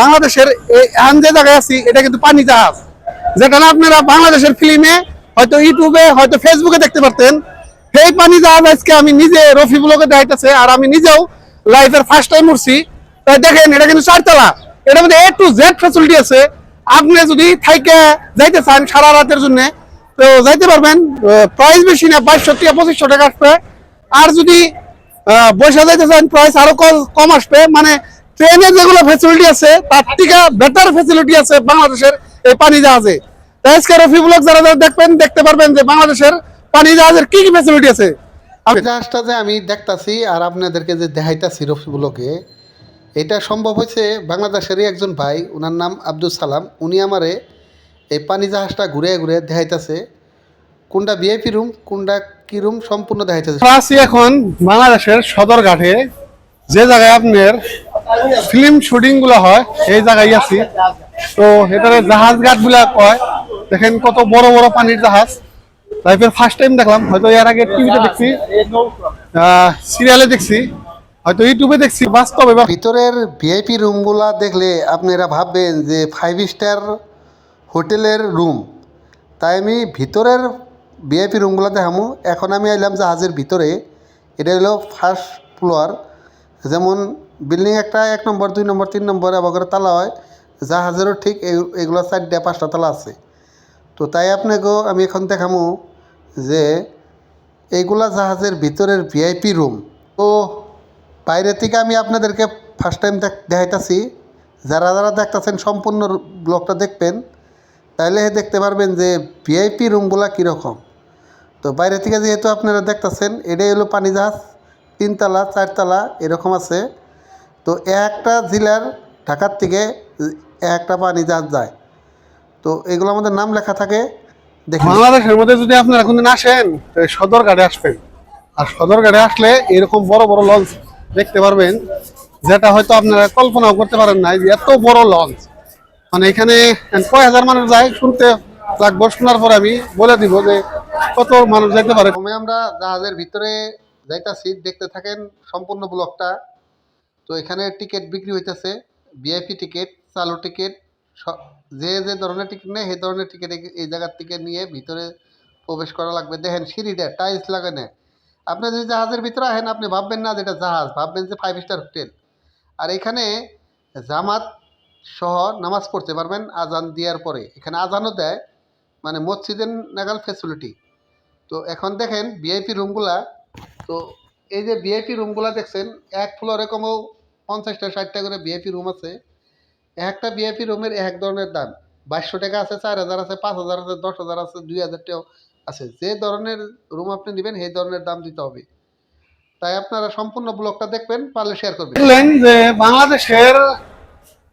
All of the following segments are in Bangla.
বাংলাদেশের এখন যে জায়গায় আছি, এটা কিন্তু পানি জাহাজ। যেটা আপনারা বাংলাদেশের ফিল্মে, হয়তো ইউটিউবে, হয়তো ফেসবুকে দেখতে পারতেন। সেই পানি জাহাজ আজকে আমি নিজে রফি ব্লগে দেখাইতেছে, আর আমি নিজেও লাইফের ফার্স্ট টাইম উঠছি। তাই দেখেন, এটা কিন্তু চারতলা। এটার মধ্যে এ টু জেড ফ্যাসিলিটি আছে। আপনি যদি থাইকে যাইতে চান সারা রাতের জন্য, তো যাইতে পারবেন। প্রাইস বেশি না, বাইশশো টাকা, পঁচিশশো টাকা আসবে। আর যদি বসে যাইতে চান প্রাইস আরও কম আসবে। মানে ট্রেনের যেগুলো ফ্যাসিলিটি আছে তার থেকে বেটার ফ্যাসিলিটি আছে বাংলাদেশের এই পানি জাহাজে। তাই আজকে রফি ব্লগ যারা যারা দেখবেন দেখতে পারবেন যে বাংলাদেশের পানি জাহাজের কি কি ফ্যাসিলিটি আছে। জাহাজটা যে আমি দেখতাছি আর আপনাদেরকে যে দেখাইতাছি রফিবুলকে এটা সম্ভব হয়েছে বাংলাদেশেরই একজন ভাই ওনার নাম আব্দুল সালাম উনি আমারে এই পানি জাহাজটা ঘুরে ঘুরে দেখাইতেছে। কোনটা ভিআইপি রুম কোনটা কি রুম সম্পূর্ণ দেখাইতেছে। আছি এখন বাংলাদেশের সদরঘাটে। যে জায়গায় আপনার ফিল্ম শুটিংগুলো হয়, এই জায়গায় আছি। তো এটারে জাহাজ ঘাটগুলা কয়, দেখেন কত বড় বড় পানির জাহাজ। লাইফের ফার্স্ট টাইম দেখলাম, হয়তো এর আগে টিভিতে দেখছি সিরিয়ালে দেখছি, হয়তো ইউটিউবে দেখছি, বাস্তবে ভিতরের ভিআইপি রুমগুলা দেখলে আপনারা ভাববেন যে ফাইভ স্টার হোটেলের রুম তাই আমি ভিতরের ভিআইপি রুমগুলো দেখামু। এখন আমি আইলাম জাহাজের ভিতরে। এটা হলো ফার্স্ট ফ্লোয়ার যেমন বিল্ডিং একটা এক নম্বর, দুই নম্বর, তিন নম্বর আবার তালা হয়, জাহাজেরও ঠিক এগুলো চারটা পাঁচটা তালা আছে। তো তাই আপনাকেও আমি এখন দেখামো যে এইগুলা জাহাজের ভিতরের ভিআইপি রুম তো বাইরে থেকে আমি আপনাদেরকে ফার্স্ট টাইম দেখাইতাছি। যারা যারা দেখতেছেন সম্পূর্ণ ব্লগটা দেখবেন তাহলে দেখতে পারবেন যে ভিআইপি রুমগুলা কীরকম। তো বাইরে থেকে যেহেতু আপনারা দেখতেছেন, এটাই হলো পানি জাহাজ। তিনতলা চারতলা এরকম আছে। তো একটা জেলার ঢাকার থেকে একটা পানি জাহাজ যায়। তো এগুলো আমাদের নাম লেখা থাকে বাংলাদেশের মধ্যে যদি আপনারা কোনদিন আসেন এই সদরঘাটে আসবেন। আর সদর সদরঘাটে আসলে এরকম বড় বড় লঞ্চ দেখতে পারবেন যেটা হয়তো আপনারা কল্পনাও করতে পারেন না যে এত বড় লঞ্চ। মানে এখানে কয় হাজার মানুষ যায় শুনতে লাগবো শোনার পরে আমি বলে দিব যে কত মানুষ যাইতে পারে। আমরা জাহাজের ভিতরে যাইতাছি দেখতে থাকেন সম্পূর্ণ ব্লকটা। তো এখানে টিকিট বিক্রি হইতেছে ভিআইপি টিকিট চালু টিকিট যে যে ধরনের টিকিট নেয়, সেই ধরনের টিকিট এই জায়গার থেকে নিয়ে ভিতরে প্রবেশ করা লাগবে। দেখেন সিঁড়িটা টাইলস লাগানো আপনি যদি জাহাজের ভিতরে আসেন, আপনি ভাববেন না যে এটা জাহাজ, ভাববেন যে ফাইভ স্টার হোটেল আর এখানে জামাত সহ নামাজ পড়তে পারবেন আজান দেওয়ার পরে। এখানে আজানও দেয় মানে মসজিদের নাগাল ফেসিলিটি তো এখন দেখেন ভিআইপি রুমগুলা তো এই যে ভিআইপি রুমগুলা দেখছেন, এক ফ্লোরে কমেও পঞ্চাশটা, ষাটটা করে ভিআইপি রুম আছে। একটা ভিআইপি রুমের এক ধরনের দাম। বাইশশো টাকা আছে, চার হাজার আছে, পাঁচ হাজার আছে, দশ হাজার আছে, দুই হাজার আছে। যে ধরনের রুম আপনি নেবেন, সেই ধরনের দাম দিতে হবে। তাই আপনারা সম্পূর্ণ ব্লগটা দেখবেন, পারলে শেয়ার করবেন। দেখলেন যে বাংলাদেশের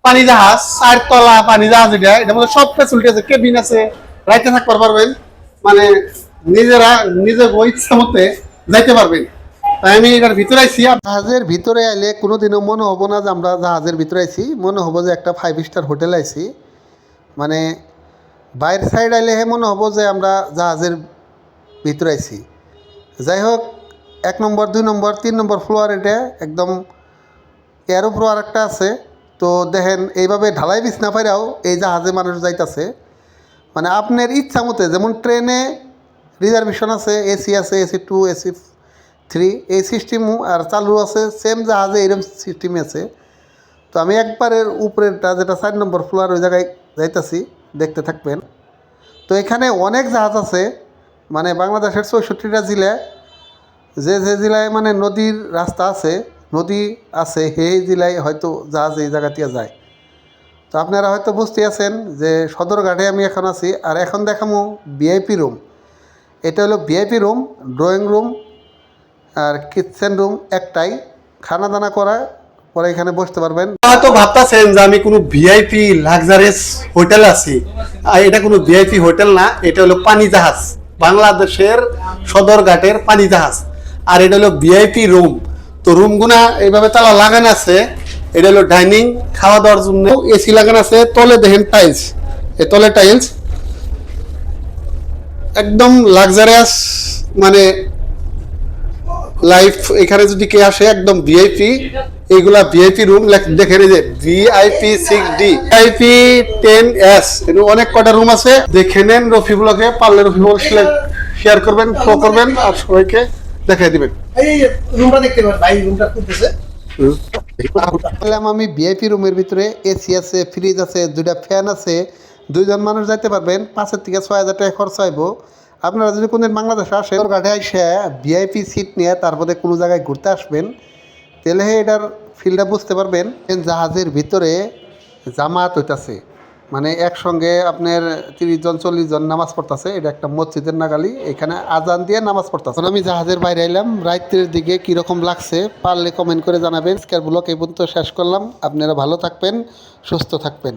পানি জাহাজ, চারতলা পানি জাহাজ এটা, এটার মধ্যে সব ফ্যাসিলিটি আছে কেবিন আছে, রাইতে থাকতে পারবেন। মানে নিজেরা, নিজের ইচ্ছা মতে যাইতে পারবেন তাই আমি এটার ভিতরে আইছি। জাহাজের ভিতরে আইলে কোনোদিনও মনে হব না যে আমরা জাহাজের ভিতরে আইছি। মনে হব যে একটা ফাইভ স্টার হোটেল আইছি। মানে বাইরের সাইড আইলে হে মনে হব যে আমরা জাহাজের ভিতরে আইছি। যাই হোক, এক নম্বর, দুই নম্বর, তিন নম্বর ফ্লোয়ার এটা একদম এরও ফ্লোয়ার একটা আছে। তো দেখেন, এইভাবে ঢালাই বিছনা পাইরাও এই জাহাজে মানুষ যাইতাছে। মানে আপনার ইচ্ছা মতে, যেমন ট্রেনে রিজার্ভেশন আছে এসি আছে এসি টু এসি থ্রি এই সিস্টেমও আর চালু আছে সেম জাহাজে এরকম সিস্টেমই আছে। তো আমি একবারের উপরেরটা, যেটা চার নম্বর ফ্লোয়ার ওই জায়গায় যাইতাছি, দেখতে থাকবেন। তো এখানে অনেক জাহাজ আছে মানে বাংলাদেশের চৌষট্টিটা জেলায় যে যে জেলায় মানে নদীর রাস্তা আছে, নদী আছে, সেই জেলায় হয়তো জাহাজ এই জায়গা দিয়ে যায়। তো আপনারা হয়তো বুঝতে আছেন যে সদরঘাটে আমি এখন আছি, আর এখন দেখামো ভিআইপি রুম এটা হলো ভিআইপি রুম, ড্রয়িং রুম আর কিচেন রুম একটাই। খানা দানা করা, পরে এখানে বসতে পারবেন। হয়তো ভাবতেছেন যে আমি কোনো ভিআইপি লাক্সারিয়াস হোটেল আছি। আর এটা কোনো ভিআইপি হোটেল না, এটা হলো পানি জাহাজ, বাংলাদেশের সদরঘাটের পানি জাহাজ। আর এটা হলো ভিআইপি রুম। তো রুমগুনা এইভাবে তালা লাগানো আছে। এটা হলো ডাইনিং, খাওয়া দাওয়ার জন্য এসি লাগানো আছে, তলে দেখেন টাইলস। এ তলে টাইলস একদম লাক্সারিয়াস মানে লাইফ এখানে যদি কে আসে একদম ভিআইপি এইগুলা ভিআইপি রুম দেখেন যে VIP six D VIP ten S অনেক কটা রুম আছে। দেখে নেন রফিবুলকে পারলে রফি রফিবুল শেয়ার করবেন ফলো করবেন আর সবাইকে দেখাই দিবেন। এই রুমটা দেখতে পারেন ভাই রুমটা খুলতেছে। আমি ভিআইপি রুমের ভিতরে এসি আছে ফ্রিজ আছে দুইটা ফ্যান আছে। দুইজন মানুষ যাইতে পারবেন, পাঁচের থেকে ছয় হাজার টাকা খরচ হইব। আপনারা যদি কোনদিন বাংলাদেশে আসেন ঘাটে আসে ভিআইপি সিট নিয়ে তারপরে কোনো জায়গায় ঘুরতে আসবেন, তাহলে এটার ফিল্ডটা বুঝতে পারবেন জাহাজের ভিতরে জামাত হইতাছে। মানে একসঙ্গে আপনার তিরিশ জন, চল্লিশ জন নামাজ পড়তেছে। এটা একটা মসজিদের নাগালি, এখানে আজান দিয়ে নামাজ পড়তেছে। আমি জাহাজের বাইরে এলাম রাত্রের দিকে কীরকম লাগছে পারলে কমেন্ট করে জানাবেন। স্কার ব্লক এই পর্যন্ত শেষ করলাম। আপনারা ভালো থাকবেন, সুস্থ থাকবেন।